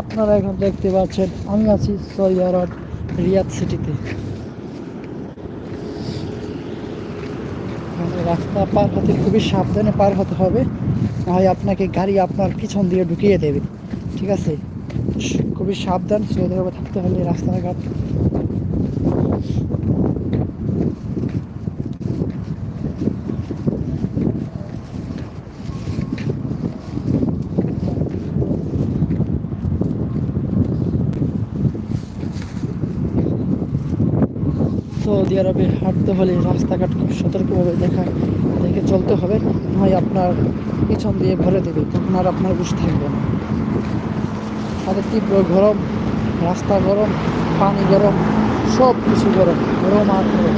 আপনারা এখন দেখতে পাচ্ছেন আমি আছি সৌদি আরব রিয়াদ সিটিতে। মানে রাস্তা পার হতে খুবই সাবধানে পার হতে হবে, নাহলে আপনাকে গাড়ি আপনার পিছন দিয়ে ঢুকিয়ে দেবে। ঠিক আছে? খুবই সাবধান সৌদি আরবে থাকতে হলে রাস্তাঘাট সৌদি আরবে হাঁটতে হলে রাস্তাঘাট খুব সতর্কভাবে দেখা, দেখে চলতে হবে, নয় আপনার পিছন দিয়ে ভরে দেবে, তখন আর আপনার বুঝ থাকবে না। সাথে তীব্র গরম, রাস্তা গরম, পানি গরম, সব কিছু গরম গরম আর গরম।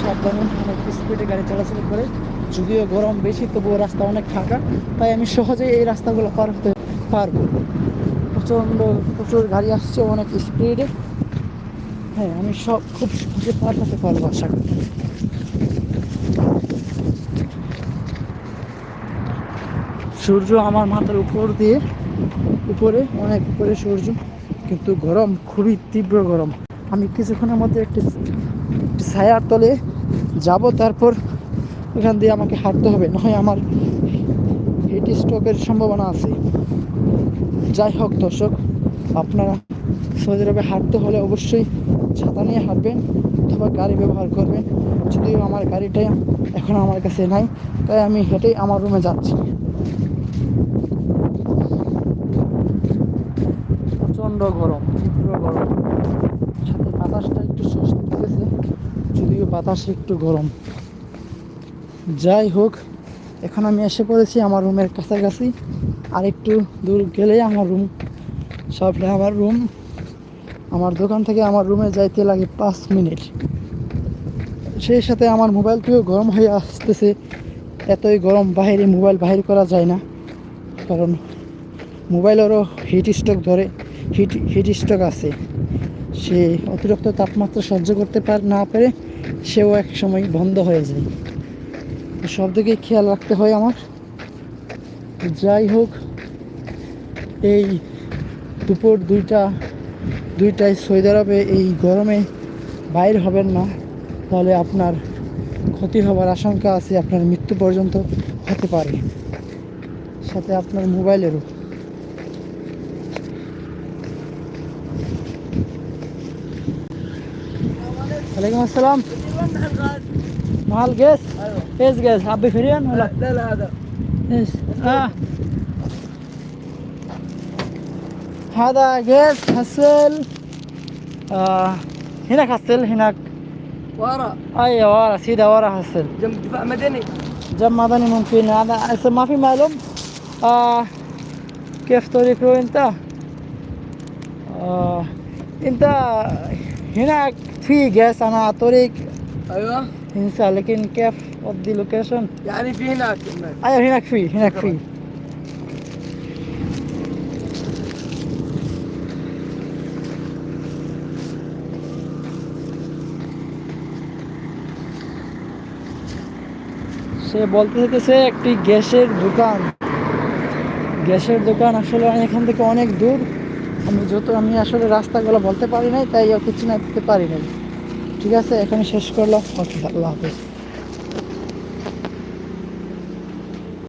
সাবধানে অনেক স্পিডে গাড়ি চলাচল করে, যদিও গরম বেশি, তবুও রাস্তা অনেক ফাঁকা, তাই আমি সহজেই এই রাস্তাগুলো পার হতে পারব। প্রচণ্ড প্রচুর গাড়ি আসছে, অনেক স্পিডে হ্যাঁ আমি সব খুব সহজে পার হতে পারব আশা করি। সূর্য আমার মাথার উপর দিয়ে, উপরে, অনেক উপরে সূর্য, কিন্তু গরম, খুবই তীব্র গরম। আমি কিছুক্ষণের মধ্যে একটি একটি ছায়ার তলে যাব, তারপর এখান দিয়ে আমাকে হাঁটতে হবে, নয় আমার হিট স্ট্রোকের সম্ভাবনা আছে। যাই হোক দর্শক, আপনারা সৌদি আরবে হাঁটতে হলে অবশ্যই ছাতা নিয়ে হাঁটবেন অথবা গাড়ি ব্যবহার করবেন। যদিও আমার গাড়িটাই এখন আমার কাছে নাই, তাই আমি হেঁটেই আমার রুমে যাচ্ছি। প্রচণ্ড গরম, তীব্র গরম। সাথে বাতাসটা একটু স্বস্তি দিতেছে, যদিও বাতাস একটু গরম। যাই হোক এখন আমি এসে পড়েছি আমার রুমের কাছাকাছি। আর একটু দূর গেলেই আমার রুম। সব আমার রুম। আমার দোকান থেকে আমার রুমে যাইতে লাগে পাঁচ মিনিট। সেই সাথে আমার মোবাইলটিও গরম হয়ে আসতেছে। এতই গরম, বাইরে মোবাইল বাহির করা যায় না। কারণ মোবাইলেরও হিট স্ট্রোক ধরে। হিট হিট স্ট্রোক আছে। সে অতিরিক্ত তাপমাত্রা সহ্য করতে পার, না পেরে সেও এক সময় বন্ধ হয়ে যায়। সব দিকেই খেয়াল রাখতে হয় আমার। যাই হোক, এই দুপুর দুইটা, দুইটায় সৌদি আরবে এই গরমে বাইর হবেন না, তাহলে আপনার ক্ষতি হবার আশঙ্কা আছে, আপনার মৃত্যু পর্যন্ত হতে পারে। সাথে আপনার মোবাইলেরও। ওয়ালাইকুম আসসালাম। মাল গ্যাস إيش جاز حبي فريان ولا؟ لا لا هذا. إيش؟ آه. هذا جاز حصل آه. هناك حصل هناك. ورا. أيوه ورا سيدا ورا حصل جنب دفاع مدني. جنب مدني ممكن. هذا هسه ما في معلوم؟ آه. كيف طريقه أنت؟ آه. أنت هناك في جاز أنا طريق. أيوه. انسى لكن كيف ودي لوكيشن يعني في هناك هناك. ايوه هناك في هناك في সে বলতে চাইতেছে একটি গ্যাসের দোকান গ্যাসের দোকান আসলে এখান থেকে অনেক দূর আমি যত আমি আসলে রাস্তাগুলো বলতে পারি নাই তাই আর কিছু না দিতে পারি নাই ঠিক আছে? এখানে শেষ করলাম। ওকে আল্লাহ হাফেজ।